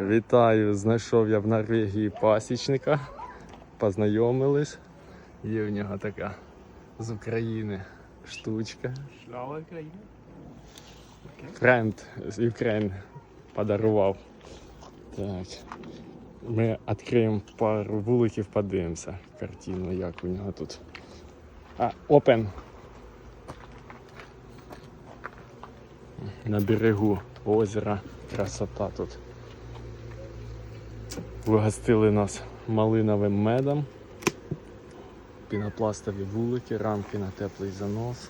Вітаю! Знайшов я в Норвегії пасічника. Познайомились. Є в нього така з України штучка. Слава Україні. Френд з України подарував. Так. Ми відкриємо пару вуликів, подивимося картину, як у нього тут. А, open. На берегу озера. Красота тут. Вигостили нас малиновим медом. Пінопластові вулики, рамки на теплий занос.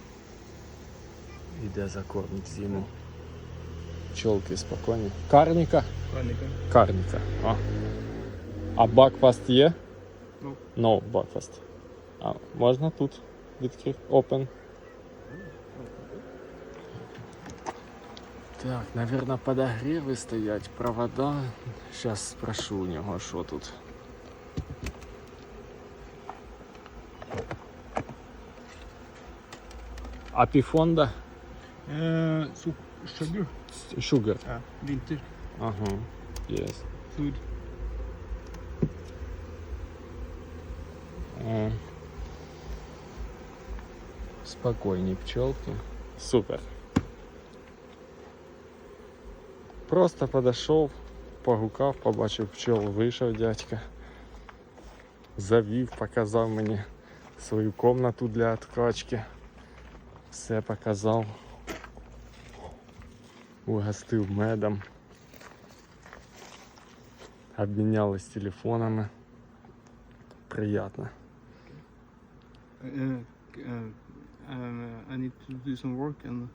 Іде закормить зиму. Пчелки спокійні. Карніка? Паніка. Карніка. А, а бакфаст є? Ну. No, бакфаст. А можна тут відкрити? Open. Так, наверное, подогревы стоять, провода. Сейчас спрошу у него, что тут. Апифонда? Uh, so, sugar. Sugar. Vinter. Ага. Yes. Food. Е, Спокійні пчелки. Супер. Просто подошов, погукав, побачив пчел, вийшов дядька. Завів, показав мені свою комнату для откачки. Все показав. Угостив медом. Обмінялись телефонами. Приятно. Uh, uh, um, I need to do some work and